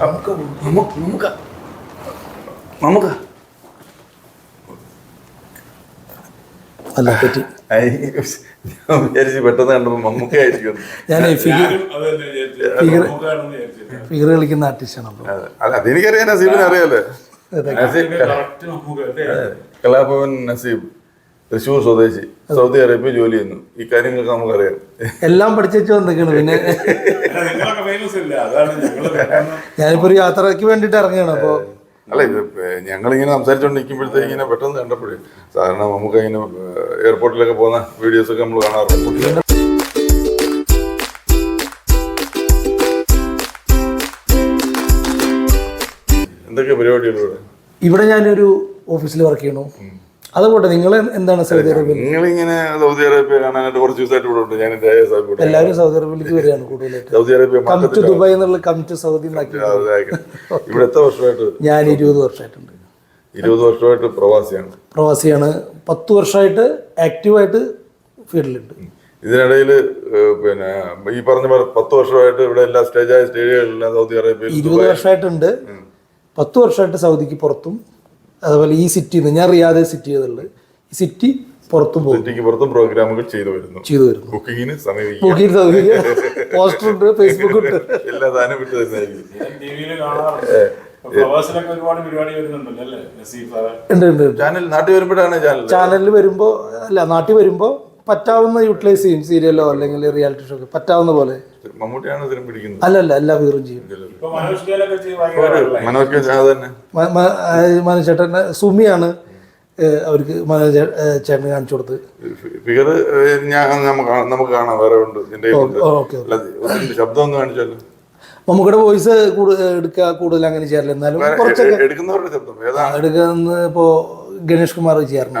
നമുക്ക് നമുക്ക് അല്ല പറ്റി ഞാൻ വിചാരിച്ചു പെട്ടെന്ന് കണ്ടപ്പോ മമ്മൂക്ക ആയിരിക്കും ഞാൻ ഫിഗർ കളിക്കുന്ന ആർട്ടിസ്റ്റാണ് അപ്പോൾ അതെനിക്കറിയാം നസീബിനെ അറിയാലോ. നസീബ് correct നമുക്ക് അല്ലേ? കലാഭവൻ നസീബ്. തൃശ്ശൂർ സ്വദേശി. സൗദി അറേബ്യ ജോലി ചെയ്യുന്നു. ഈ കാര്യങ്ങളൊക്കെ നമുക്കറിയാം. എല്ലാം പഠിച്ചു വന്നിരിക്കണം പിന്നെ. ഞാനിപ്പോ ഒരു യാത്രയ്ക്ക് വേണ്ടിട്ട് ഇറങ്ങുകയാണ് അപ്പോൾ അല്ല ഇത് ഞങ്ങളിങ്ങനെ സംസാരിച്ചുകൊണ്ടിരിക്കുമ്പോഴത്തേക്ക് ഇങ്ങനെ പെട്ടെന്ന് കണ്ടപ്പോഴേ സാധാരണ നമുക്ക് ഇങ്ങനെ എയർപോർട്ടിലൊക്കെ പോകുന്ന വീഡിയോസ് ഒക്കെ നമ്മൾ കാണാറുണ്ട്. എന്തൊക്കെ പരിപാടികൾ ഇവിടെ? ഇവിടെ ഞാനൊരു ഓഫീസിൽ വർക്ക് ചെയ്യണു. അതുപോട്ടെ നിങ്ങൾ എന്താണ് സൗദി അറേബ്യയിൽ? നിങ്ങളിങ്ങനെ സൗദി അറേബ്യ കാണാനായിട്ട് കുറച്ച് ദിവസമായിട്ട് ഇവിടെ ഉണ്ട്. ഞാൻ എന്റെ എല്ലാവരും സൗദി അറേബ്യയിലേക്ക് വരികയാണ് കൂടുതലായിട്ട്. Saudi Arabia come to Dubai എന്നുള്ള കം ടു സൗദി ഇവിടെ എത്ര വർഷമായിട്ട്? ഞാൻ ഇരുപത് വർഷമായിട്ടുണ്ട്. ഇരുപത് വർഷമായിട്ട് പ്രവാസിയാണ്. പ്രവാസിയാണ്. പത്ത് വർഷമായിട്ട് ആക്റ്റീവായിട്ട് ഫീൽഡിലുണ്ട്. ഇതിനിടയിൽ പിന്നെ ഈ പറഞ്ഞ പത്ത് വർഷമായിട്ട് ഇവിടെ എല്ലാ സ്റ്റേജായ സ്റ്റേജുകളിലെല്ലാം സൗദി അറേബ്യ ഇരുപത് വർഷമായിട്ടുണ്ട്. പത്ത് വർഷമായിട്ട് സൗദിക്ക് പുറത്തും. അതുപോലെ ഈ സിറ്റിയിൽ നിന്ന് ഞാൻ റിയാദ് സിറ്റി ചെയ്തിട്ടുണ്ട്. ഈ സിറ്റി പുറത്തും പോകും. സിറ്റിക്ക് പുറത്തും പ്രോഗ്രാമുകൾ ചെയ്തു വരുന്നു. ചെയ്തു വരുന്നു. ബുക്കിങ്ങിന് സമീപിക്കുക ബുക്കിംഗ് സൗകര്യം പോസ്റ്റർ ഉണ്ട് ഫേസ്ബുക്ക് ഉണ്ട്. എല്ലാ സാധനവും വിട്ടു ഉണ്ട് ചാനൽ നാട്ടിൽ വരുമ്പോഴാണ് ചാനൽ ചാനലിൽ വരുമ്പോൾ അല്ല നാട്ടിൽ വരുമ്പോൾ പറ്റാവുന്ന യൂട്ടിലൈസ് ചെയ്യും സീരിയലോ അല്ലെങ്കിൽ റിയാലിറ്റി ഷോ പറ്റാവുന്ന പോലെ. മമ്മൂട്ടിയാണ് ഇതിനും പിടിക്കുന്നത്. അല്ല അല്ല എല്ലാ ഫീറും ചെയ്യും. മനോജ് തന്നെ. സുമിയാണ് അവർക്ക് മനോജ് ചേട്ടന് കാണിച്ചു കൊടുത്ത്. ഫിഗർ ഞാൻ നമുക്ക് കാണാം- വേറെ ഉണ്ട് ശബ്ദം ഒന്ന് കാണിച്ചാലോ നമുക്കിടെ വോയിസ് എടുക്കുക കൂടുതൽ അങ്ങനെ ചെയ്യാറില്ല. എന്നാലും കുറച്ചൊക്കെ എടുക്കുന്നവരുടെ ശബ്ദം എടുക്കുന്ന ഇപ്പോ ഗണേഷ് കുമാർ ചെയ്യാറുണ്ട്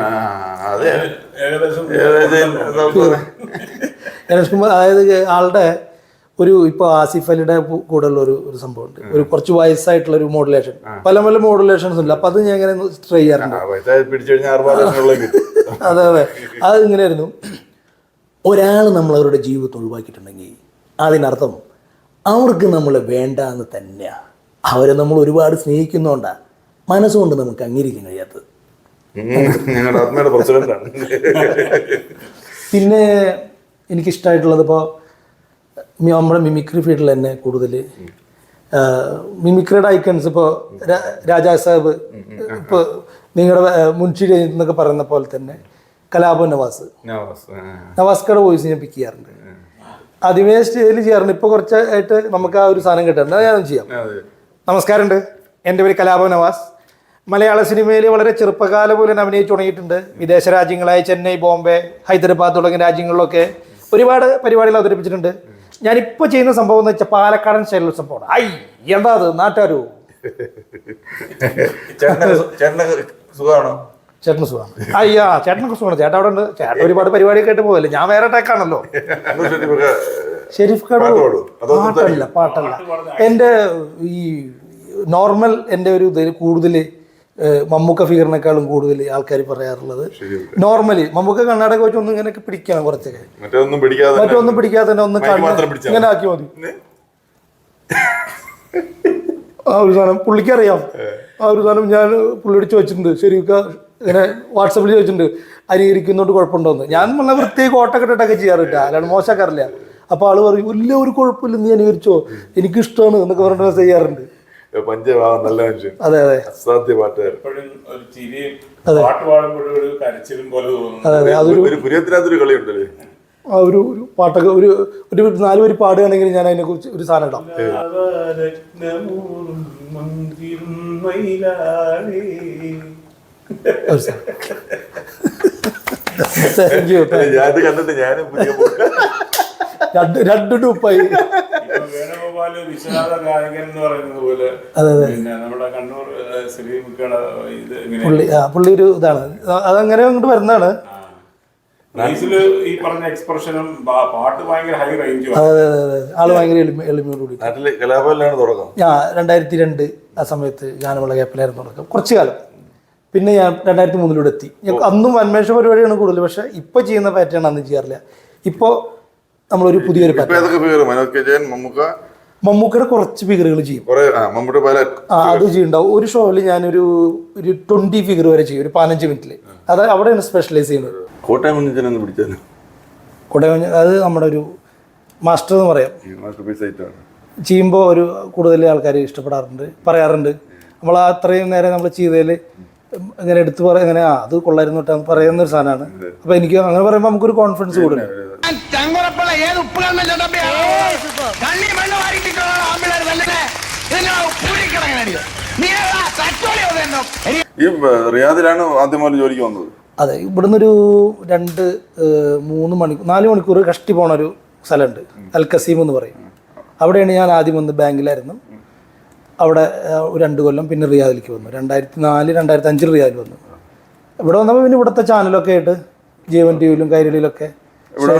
ഗണേഷ് കുമാർ അതായത് ആളുടെ ഒരു ഇപ്പൊ ആസിഫ് അലിയുടെ കൂടെയുള്ള ഒരു ഒരു സംഭവമുണ്ട്. ഒരു കുറച്ച് വയസ്സായിട്ടുള്ള ഒരു മോഡുലേഷൻ പല പല മോഡുലേഷൻസ് ഉണ്ട്. അപ്പൊ അത് ഞാൻ ഇങ്ങനെ ട്രൈ ചെയ്യാറുണ്ട്. അതെ അതെ. അത് ഇങ്ങനെയായിരുന്നു. ഒരാൾ നമ്മൾ അവരുടെ ജീവിതത്തെ ഒഴിവാക്കിയിട്ടുണ്ടെങ്കിൽ അതിനർത്ഥം അവർക്ക് നമ്മൾ വേണ്ട എന്ന് തന്നെയാണ് അവരെ നമ്മൾ ഒരുപാട് സ്നേഹിക്കുന്നതുകൊണ്ടാണ് മനസ്സുകൊണ്ട് നമുക്ക് അംഗീകരിക്കാൻ കഴിയാത്തത്. ഞങ്ങളുടെ ആത്മയുടെ പ്രസിഡന്റാണ് പിന്നെ എനിക്കിഷ്ടമായിട്ടുള്ളത് ഇപ്പോൾ നമ്മുടെ മിമിക്രി ഫീൽഡിൽ തന്നെ കൂടുതൽ മിമിക്രിയുടെ ഐക്കൺസ് ഇപ്പോൾ രാജാ സാഹിബ് ഇപ്പോൾ നിങ്ങളുടെ മുൻഷി എന്നൊക്കെ പറയുന്ന പോലെ തന്നെ കലാപ നവാസ്. നവാസ്, ആ. നവാസ്കയുടെ വോയിസ് ഞാൻ പിക്ക് ചെയ്യാറുണ്ട്. ആദ്യമേ സ്റ്റേജിൽ ചെയ്യാറുണ്ട്. ഇപ്പോൾ കുറച്ചായിട്ട് നമുക്ക് ആ ഒരു സാധനം കിട്ടാറുണ്ട് അത് ഞാൻ ചെയ്യാം. നമസ്കാരമുണ്ട്. എന്റെ പേര് കലാപ നവാസ്. മലയാള സിനിമയിൽ വളരെ ചെറുപ്പകാലം പോലെ അഭിനയിച്ചു തുടങ്ങിയിട്ടുണ്ട്. വിദേശ രാജ്യങ്ങളായ ചെന്നൈ ബോംബെ ഹൈദരാബാദ് തുടങ്ങിയ രാജ്യങ്ങളിലൊക്കെ ഒരുപാട് പരിപാടികൾ അവതരിപ്പിച്ചിട്ടുണ്ട്. ഞാനിപ്പോൾ ചെയ്യുന്ന സംഭവം എന്ന് വെച്ചാൽ പാലക്കാടൻ ശൈലോത്സവം സംഭവമാണ്. ഐ എന്താ അത്? നാട്ടുകാരോ? ചേട്ടന് സുഖമാണോ. അയ്യാ ചേട്ടനൊക്കെ സുഖമാണ്. ചേട്ടൻ അവിടെ ഉണ്ട്. ചേട്ടൻ ഒരുപാട് പരിപാടിയൊക്കെ ആയിട്ട് പോകല്ലേ ഞാൻ വേറെ ടേക്കാണല്ലോ. ഷെരീഫ് കട അതോ പാട്ടല്ല പാട്ടല്ല. എന്റെ ഈ നോർമൽ എന്റെ ഒരു ഇതിൽ കൂടുതൽ മമ്മൂക്ക ഫിഗറിനേക്കാളും കൂടുതൽ ആൾക്കാർ പറയാറുള്ളത്. നോർമലി മമ്മൂക്ക കണ്ണാടൊക്കെ വെച്ച് ഒന്നും ഇങ്ങനെയൊക്കെ പിടിക്കണം കുറച്ചൊക്കെ. മറ്റൊന്നും പിടിക്കാതെ തന്നെ ഒന്ന് ഇങ്ങനെ ആക്കി മതി? ആ ഒരു സാധനം പുള്ളിക്കറിയാം. ആ ഒരു സാധനം ഞാൻ പുള്ളിയോട് ചോദിച്ചിട്ടുണ്ട്. ശരിക്ക ഇങ്ങനെ വാട്സപ്പിൽ ചോദിച്ചിട്ടുണ്ട്. അനുകരിക്കുന്നോണ്ട് കുഴപ്പമുണ്ടോന്ന്. ഞാൻ നല്ല വൃത്തിയായി കോട്ടൊക്കെ ഇട്ടിട്ടൊക്കെ ചെയ്യാറില്ല. അല്ലാണ്ട് മോശക്കാറില്ല അപ്പൊ ആൾ പറയും ഇല്ല ഒരു കുഴപ്പമില്ല. നീ അനുകരിച്ചോ എനിക്കിഷ്ടമാണ് എന്നൊക്കെ പറഞ്ഞിട്ട് ചെയ്യാറുണ്ട്. പഞ്ചഭാവം നല്ല മനുഷ്യൻ. അതെ അതെ. അസാധ്യ പാട്ടുകാരൻ. എപ്പോഴും ഒരു ചിരിയും പാട്ട് പാടുമ്പോഴും ഒരു കരച്ചിലും പോലെ തോന്നുന്നു. ഒരു പുരിയത്തിനകത്തൊരു കളിയുണ്ടല്ലേ? ആ ഒരു ഒരു പാട്ടൊക്കെ ഒരു ഒരു നാല് പേര് പാടുകയാണെങ്കിൽ ഞാൻ അതിനെ കുറിച്ച് ഒരു സാധനം ഇടാം. താങ്ക് യു ഞാൻ കണ്ടിട്ട് ഞാനും രണ്ട് രണ്ട് ഡൂപ്പായി വേണുഗോപാൽ വിശ്വനാഥ ഗായകൻ എന്ന് പറയുന്നത് പോലെ പിന്നെ നമ്മുടെ കണ്ണൂർ ശ്രീ ശ്രീമുഖയുടെ ഇത് പുള്ളി ആ പുള്ളി ഒരു ഇതാണ്. അതങ്ങനെ അങ്ങോട്ട് വരുന്നതാണ്. വോയിസിൽ ഈ പറഞ്ഞ എക്സ്പ്രഷനും പാട്ട് ഭയങ്കര ഹൈ റേഞ്ചും അതെ അതെ അതെ ആൾ ഭയങ്കര എളിമ എളിമയോടുകൂടി. നാട്ടിൽ കലാപല്ലാണ് തുടക്കം. ആ രണ്ടായിരത്തി രണ്ട് ആ സമയത്ത് ഗാനമുള്ള കേപ്പിലായിരുന്നു തുടക്കം. കുറച്ചു കാലം. പിന്നെ ഞാൻ രണ്ടായിരത്തി മൂന്നിലൂടെ എത്തി അന്നും അന്വേഷണ പരിപാടിയാണ് കൂടുതൽ പക്ഷെ ഇപ്പോൾ ചെയ്യുന്ന പാറ്റേൺ അന്ന് ചെയ്യാറില്ല. ഇപ്പോൾ നമ്മളൊരു പുതിയൊരു ഇപ്പൊ പാറ്റേൺ മമ്മൂക്കയുടെ കുറച്ച് ഫിഗറുകൾ ചെയ്യും. അത് ചെയ്യുണ്ടാവും. ഒരു ഷോയിൽ ഞാനൊരു ഒരു ട്വന്റി ഫിഗർ വരെ ചെയ്യും. ഒരു പതിനഞ്ച് മിനിറ്റിൽ അത് അവിടെയാണ് സ്പെഷ്യലൈസ് ചെയ്യുന്നത്. കോട്ടയം കോട്ടയം അത് നമ്മുടെ ഒരു മാസ്റ്റർ എന്ന് പറയാം. ചെയ്യുമ്പോൾ ഒരു കൂടുതൽ ആൾക്കാർ ഇഷ്ടപ്പെടാറുണ്ട് പറയാറുണ്ട്. നമ്മൾ അത്രയും നേരം നമ്മൾ ചെയ്തതിൽ ഇങ്ങനെ എടുത്ത് പറയാം ഇങ്ങനെ ആ അത് കൊള്ളായിരുന്നു കേട്ടോ പറയുന്ന ഒരു സാധനമാണ്. അപ്പോൾ എനിക്ക് അങ്ങനെ പറയുമ്പോൾ നമുക്കൊരു കോൺഫിഡൻസ് കൂടുതൽ ചങ്കുറപ്പുള്ള ഏത് കണ്ണി മണ്ണ് വാരിട്ടിട്ടുള്ള എന്തോ? ഈ റിയാദിലാണ് ആദ്യം മുതൽ ജോലിക്ക് വന്നത് അതെ ഇവിടുന്ന് ഒരു രണ്ട് മൂന്ന് മണിക്കൂർ നാല് മണിക്കൂർ കഷ്ടി പോണ ഒരു സ്ഥലമുണ്ട്. അൽ കസീം എന്ന് പറയും. അവിടെയാണ് ഞാൻ ആദ്യം വന്ന് ബാങ്കിലായിരുന്നു. അവിടെ രണ്ട് കൊല്ലം പിന്നെ റിയാദിലേക്ക് വന്നു. രണ്ടായിരത്തി നാല് രണ്ടായിരത്തി അഞ്ചിൽ റിയാദിൽ വന്നു. ഇവിടെ വന്നപ്പോൾ പിന്നെ ഇവിടുത്തെ ചാനലൊക്കെ ആയിട്ട് ജീവൻ ടി വിയിലും കൈരളിയിലൊക്കെ ഇവിടെ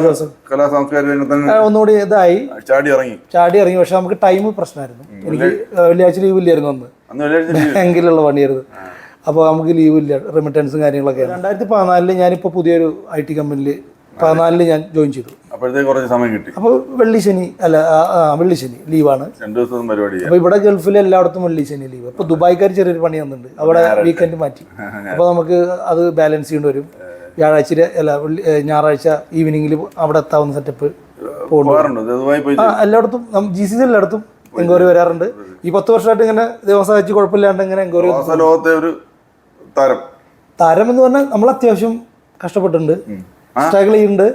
കലാ സാംസ്കാരിക രംഗത്ത് ഒന്നുകൂടി ഇതായി. ചാടി ഇറങ്ങി. ചാടി ഇറങ്ങി. പക്ഷെ നമുക്ക് ടൈം പ്രശ്നമായിരുന്നു. എനിക്ക് വെള്ളിയാഴ്ച ലീവ് ഇല്ലായിരുന്നു അന്ന്. ബാങ്കിലുള്ള പണിയായിരുന്നു. അപ്പോൾ നമുക്ക് ലീവ് ഇല്ല. റിമിറ്റൻസും കാര്യങ്ങളൊക്കെ രണ്ടായിരത്തി പതിനാലിൽ ഞാനിപ്പോൾ പുതിയൊരു ഐ ടി കമ്പനിയിൽ പതിനാലിൽ ഞാൻ ജോയിൻ ചെയ്തു. അപ്പോഴത്തേക്ക് കുറച്ച് സമയം കിട്ടി. അപ്പോൾ വെള്ളി ശനി അല്ല വെള്ളി ശനി ലീവാണ് രണ്ടു ദിവസം പരിപാടി അപ്പോൾ ഇവിടെ ഗൾഫിൽ എല്ലായിടത്തും വെള്ളി ശനി ലീവ് അപ്പോൾ ദുബായ്ക്കാർ ചെറിയൊരു പണി വന്നിട്ടുണ്ട് അവിടെ വീക്കെൻഡ് മാറ്റി. അപ്പോൾ നമുക്ക് അത് ബാലൻസ് ചെയ്യേണ്ടി വരും. വ്യാഴാഴ്ച അല്ല ഞായറാഴ്ച ഈവനിങ്ങിൽ അവിടെ എത്താവുന്ന സെറ്റപ്പ് എല്ലായിടത്തും ജി സി സി എല്ലായിടത്തും എൻക്വയറി വരാറുണ്ട്. ഈ പത്ത് വർഷമായിട്ട് ഇങ്ങനെ ദിവസം വെച്ച് കുഴപ്പമില്ലാണ്ട് ഇങ്ങനെ എൻക്വയറി തരം ലോകത്തെ ഒരു താരം. താരം എന്ന് പറഞ്ഞാൽ നമ്മൾ അത്യാവശ്യം കഷ്ടപ്പെട്ടിട്ടുണ്ട്. സ്ട്രഗിൾ ചെയ്യുന്നുണ്ട്.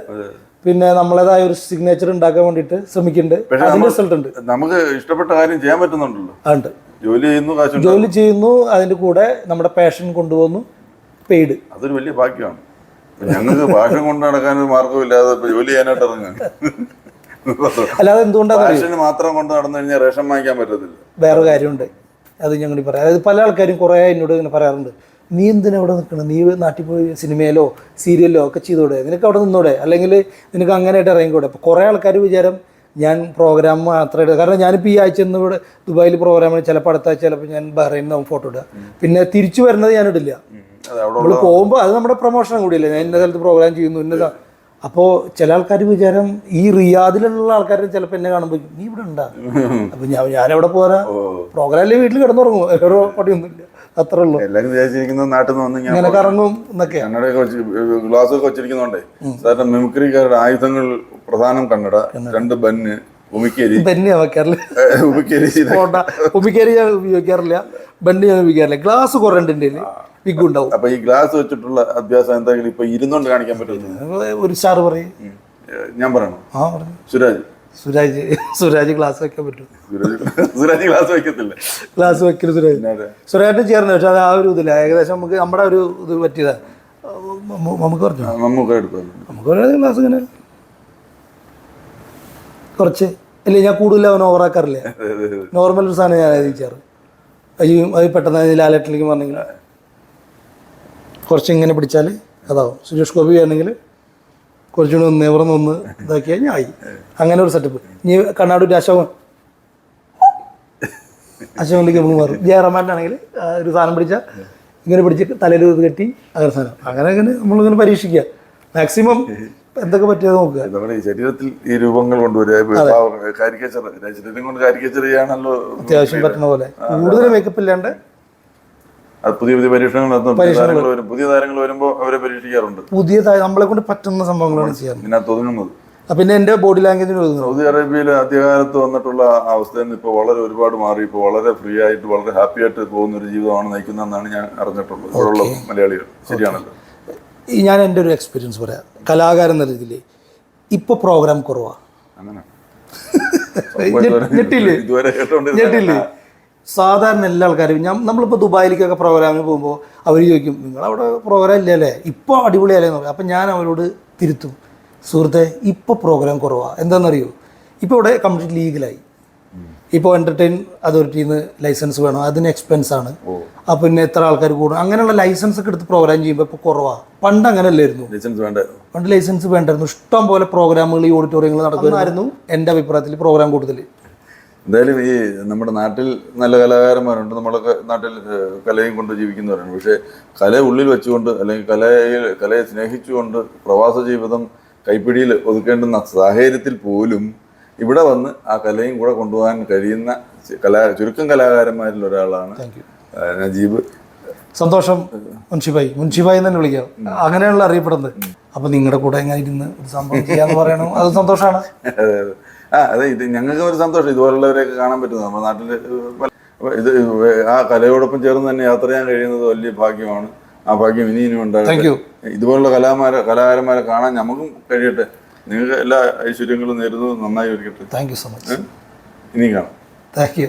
പിന്നെ നമ്മളേതായ ഒരു സിഗ്നേച്ചർ ഉണ്ടാക്കാൻ വേണ്ടിയിട്ട് ശ്രമിക്കുന്നുണ്ട്. അതിന്റെ റിസൾട്ട് ഉണ്ട്. നമുക്ക് ഇഷ്ടപ്പെട്ട കാര്യം ചെയ്യാൻ പറ്റുന്നുണ്ടല്ലോ. ഉണ്ട്. ജോലി ചെയ്യുന്നു ജോലി ചെയ്യുന്നു അതിന്റെ കൂടെ നമ്മുടെ പാഷൻ കൊണ്ടുപോകുന്നു പെയ്ഡ് അതൊരു വലിയ ഭാഗ്യമാണ്. ഞങ്ങൾക്ക് ഭാഷ കൊണ്ട് നടക്കാൻ ഒരു മാർഗമില്ലാതെ ഇപ്പൊ ജോലി ചെയ്യാനായിട്ട് ഇറങ്ങാൻ അല്ലാതെ എന്തുകൊണ്ടാണ് മാത്രം കൊണ്ട് നടന്നു കഴിഞ്ഞാൽ റേഷൻ വാങ്ങിക്കാൻ പറ്റത്തില്ല. വേറെ കാര്യമുണ്ട്. അത് ഞങ്ങൾ പറയാം. അതായത് പല ആൾക്കാരും കുറേ എന്നോട് ഇങ്ങനെ പറയാറുണ്ട്. നീ എന്തിനാ അവിടെ നിൽക്കണം നീ നാട്ടിൽ പോയി സിനിമയിലോ സീരിയലിലോ ഒക്കെ ചെയ്തൂടെ? നിനക്ക് അവിടെ നിന്നൂടെ? അല്ലെങ്കിൽ നിനക്ക് അങ്ങനെയായിട്ട് ഇറങ്ങിക്കൂടെ? അപ്പോൾ കുറേ ആൾക്കാർ വിചാരം ഞാൻ പ്രോഗ്രാം മാത്രമേ കാരണം ഞാനിപ്പോൾ ഈ ആഴ്ച ഇന്ന് ഇവിടെ ദുബായിൽ പ്രോഗ്രാമിന് ചിലപ്പോൾ അടുത്ത ആഴ്ച ചിലപ്പോൾ ഞാൻ ബഹ്റൈനിൽ ഫോട്ടോ ഇടുക. പിന്നെ തിരിച്ചു വരുന്നത് ഞാൻ ഇടില്ല. നമ്മൾ പോകുമ്പോൾ അത് നമ്മുടെ പ്രൊമോഷൻ കൂടിയല്ലേ. ഞാൻ ഇന്ന സ്ഥലത്ത് പ്രോഗ്രാം ചെയ്യുന്നു ഇന്ന അപ്പോൾ ചില ആൾക്കാർ വിചാരം ഈ റിയാദിലുള്ള ആൾക്കാർ ചിലപ്പോൾ എന്നെ കാണുമ്പോൾ നീ ഇവിടെ ഉണ്ടാ? അപ്പോൾ ഞാൻ ഞാനെവിടെ പോരാ? പ്രോഗ്രാമിലെ വീട്ടിൽ കിടന്നുറങ്ങും. ഒരു പണിയൊന്നുമില്ല. അത്രേ ഉള്ളൂ. എല്ലാരും വിചാരിച്ചിരിക്കുന്നത് നാട്ടിൽ നിന്ന് വന്ന് ഞാൻ ഇങ്ങനെ കറങ്ങും എന്നൊക്കെ കന്നഡയൊക്കെ ഗ്ലാസ് ഒക്കെ വെച്ചിരിക്കുന്നോണ്ടേ സാറിന്റെ മിമിക്രിക്കാരുടെ ആയുധങ്ങൾ പ്രധാനം കന്നഡ രണ്ട് ബന്ന് ഉമിക്കേരി. തന്നെയാണ് വെക്കാറില്ല. ഉമിക്കേരി. ഉമിക്കേരി ഞാൻ ഉപയോഗിക്കാറില്ല. ബന്ന് ഞാൻ ഉപയോഗിക്കാറില്ല. ഗ്ലാസ് കുറേ ഉണ്ട് എന്റെ വിഗ് ഉണ്ടാവും അപ്പൊ ഈ ഗ്ലാസ് വെച്ചിട്ടുള്ള അഭ്യാസം എന്തെങ്കിലും ഇപ്പൊ ഇരുന്നോണ്ട് കാണിക്കാൻ പറ്റും ഒരു സ്റ്റാർ പറയും. ഞാൻ പറയണോ? ആ പറഞ്ഞു സുരാജ്. സുരാജ് സുരാജ് ഗ്ലാസ് വെക്കാൻ പറ്റും. സുരാജ് സുരാജ് ഗ്ലാസ് വെക്കത്തില്ല. ഗ്ലാസ് വെക്കൽ സുരാജ്. അതെ. സുരാജിന് ചേർന്ന് പക്ഷെ അത് ആ ഒരു ഇതില്ല ഏകദേശം നമുക്ക് നമ്മുടെ ഒരു ഇത് പറ്റിയതാ. നമുക്ക് പറഞ്ഞു? നമുക്ക് ഗ്ലാസ് ഇങ്ങനെ. കുറച്ച്. ഇല്ല ഞാൻ കൂടുതൽ അവൻ ഓവറാക്കാറില്ല നോർമൽ ഒരു സാധനം ഞാൻ എഴുതിച്ചാറ് അയ്യോ അത് പെട്ടെന്ന് ലാലേട്ടിലേക്ക് പറഞ്ഞെങ്കിൽ കുറച്ച് ഇങ്ങനെ പിടിച്ചാൽ അതാവും. സുരേഷ് ഗോപി ആണെങ്കിൽ കുറച്ചുകൂടി ഒന്ന് നിവർന്ന് ഒന്ന് ഇതാക്കി കഴിഞ്ഞാൽ ആയി. അങ്ങനെ ഒരു സെറ്റപ്പ് ഇനി കണ്ണാടി ഒരു അശോകൻ. അശോകനിലേക്ക് നമ്മൾ മാറും. ജയറമാനാണെങ്കിൽ ഒരു സാധനം പിടിച്ചാൽ ഇങ്ങനെ പിടിച്ച് തലയിൽ ഇത് കെട്ടി അങ്ങനെ സാധനം. അങ്ങനെ അങ്ങനെ നമ്മളിങ്ങനെ പരീക്ഷിക്കുക മാക്സിമം എന്തൊക്കെ പറ്റിയത് നോക്കുക. നമ്മുടെ ഈ ശരീരത്തിൽ ഈ രൂപങ്ങൾ കൊണ്ടുവരിക കാരിക്കേച്ചർ ശരീരം കൊണ്ട് കാരിക്കേച്ചർ ചെയ്യാണല്ലോ അത്യാവശ്യം പറ്റുന്ന പോലെ. കൂടുതൽ മേക്കപ്പ് ഇല്ലാണ്ട് അത് പുതിയ പുതിയ പരീക്ഷണങ്ങൾ നടത്തും പുതിയ താരങ്ങൾ വരുമ്പോൾ അവരെ പരീക്ഷിക്കാറുണ്ട്. പുതിയ നമ്മളെ കൊണ്ട് പറ്റുന്ന സംഭവങ്ങളാണ് ചെയ്യാറ്. ഇതിനകത്ത് ഒതുങ്ങുന്നത് പിന്നെ എന്റെ ബോഡി ലാംഗ്വേജിന് സൗദി അറേബ്യയിൽ അധികാരത്ത് വന്നിട്ടുള്ള അവസ്ഥയിൽ നിന്ന് ഇപ്പോൾ വളരെ ഒരുപാട് മാറി. ഇപ്പോൾ വളരെ ഫ്രീ ആയിട്ട് വളരെ ഹാപ്പി ആയിട്ട് പോകുന്ന ഒരു ജീവിതമാണ് നയിക്കുന്നതെന്നാണ് ഞാൻ അറിഞ്ഞിട്ടുള്ളത്. ഇവിടെയുള്ള മലയാളികൾ. ശരിയാണല്ലോ. ഞാൻ എന്റെ ഒരു എക്സ്പീരിയൻസ് പറയാം. കലാകാരൻ എന്ന രീതിയിൽ ഇപ്പോൾ പ്രോഗ്രാം കുറവാണ് അങ്ങനെ. ഞെട്ടില്ലേ ഞെട്ടില്ലേ സാധാരണ എല്ലാ ആൾക്കാരും ഞാൻ നമ്മളിപ്പോൾ ദുബായിലേക്കൊക്കെ പ്രോഗ്രാമിന് പോകുമ്പോൾ അവർ ചോദിക്കും നിങ്ങളവിടെ പ്രോഗ്രാം ഇല്ലല്ലേ? ഇപ്പോൾ അടിപൊളിയല്ലേ? എന്ന് പറയും. അപ്പം ഞാൻ അവരോട് തിരുത്തും. സുഹൃത്തെ ഇപ്പോൾ പ്രോഗ്രാം കുറവാണ് എന്താണെന്നറിയോ ഇപ്പോൾ ഇവിടെ കംപ്ലീറ്റ് ലീഗലായി ഇപ്പോൾ എന്റർടൈൻ അതോറിറ്റിയിൽ നിന്ന് ലൈസൻസ് വേണം. അതിന് എക്സ്പെൻസ് ആണ്. അപ്പം പിന്നെ എത്ര ആൾക്കാർ കൂടും? അങ്ങനെയുള്ള ലൈസൻസ് ഒക്കെ എടുത്ത് പ്രോഗ്രാം ചെയ്യുമ്പോൾ ഇപ്പോൾ കുറവാണ് പണ്ട് അങ്ങനെ അല്ലായിരുന്നു ലൈസൻസ് വേണ്ട. പണ്ട് ലൈസൻസ് വേണ്ടായിരുന്നു. ഇഷ്ടം പോലെ പ്രോഗ്രാമുകൾ ഈ ഓഡിറ്റോറിയങ്ങൾ നടക്കുമായിരുന്നു. എന്റെ അഭിപ്രായത്തിൽ പ്രോഗ്രാം കൂടുതൽ എന്തായാലും ഈ നമ്മുടെ നാട്ടിൽ നല്ല കലാകാരന്മാരുണ്ട്. നമ്മളൊക്കെ നാട്ടിൽ കലയും കൊണ്ട് ജീവിക്കുന്നവരാണ്. പക്ഷേ കല ഉള്ളിൽ വെച്ചുകൊണ്ട് അല്ലെങ്കിൽ കലയിൽ കലയെ സ്നേഹിച്ചുകൊണ്ട് പ്രവാസ ജീവിതം കൈപ്പിടിയിൽ ഒതുക്കേണ്ടുന്ന സാഹചര്യത്തിൽ പോലും ഇവിടെ വന്ന് ആ കലയും കൂടെ കൊണ്ടുപോകാൻ കഴിയുന്ന കലാ ചുരുക്കം കലാകാരന്മാരിൽ ഒരാളാണ് നജീബ്. സന്തോഷം മുൻഷിബായി. മുൻഷിബായി എന്ന് തന്നെ വിളിക്കാം. അങ്ങനെയുള്ള അറിയപ്പെടുന്നത്. അപ്പൊ നിങ്ങളുടെ കൂടെ എങ്ങനെ ഇരുന്ന് ഒരു സംഭവം ചെയ്യാന്ന് പറയണു. അത് സന്തോഷമാണ് ആ അതെ ഇത് ഞങ്ങൾക്ക് ഒരു സന്തോഷം. ഇതുപോലുള്ളവരെയൊക്കെ കാണാൻ പറ്റുന്നത് നമ്മുടെ നാട്ടിൽ ഇത് ആ കലയോടൊപ്പം ചേർന്ന് തന്നെ യാത്ര ചെയ്യാൻ കഴിയുന്നത് വലിയ ഭാഗ്യമാണ്. ആ ഭാഗ്യം ഇനി ഇനിയും ഉണ്ടാകും ഉണ്ടാകട്ടെ. ഇതുപോലുള്ള കലാമാരെ കലാകാരന്മാരെ കാണാൻ നമുക്കും കഴിയട്ടെ. നിങ്ങൾക്ക് എല്ലാ ഐശ്വര്യങ്ങളും നേരുന്നു നന്നായി ഒരുക്കട്ടെ. താങ്ക് യു സോ മച്ച് ഇനിയും കാണാം. Thank you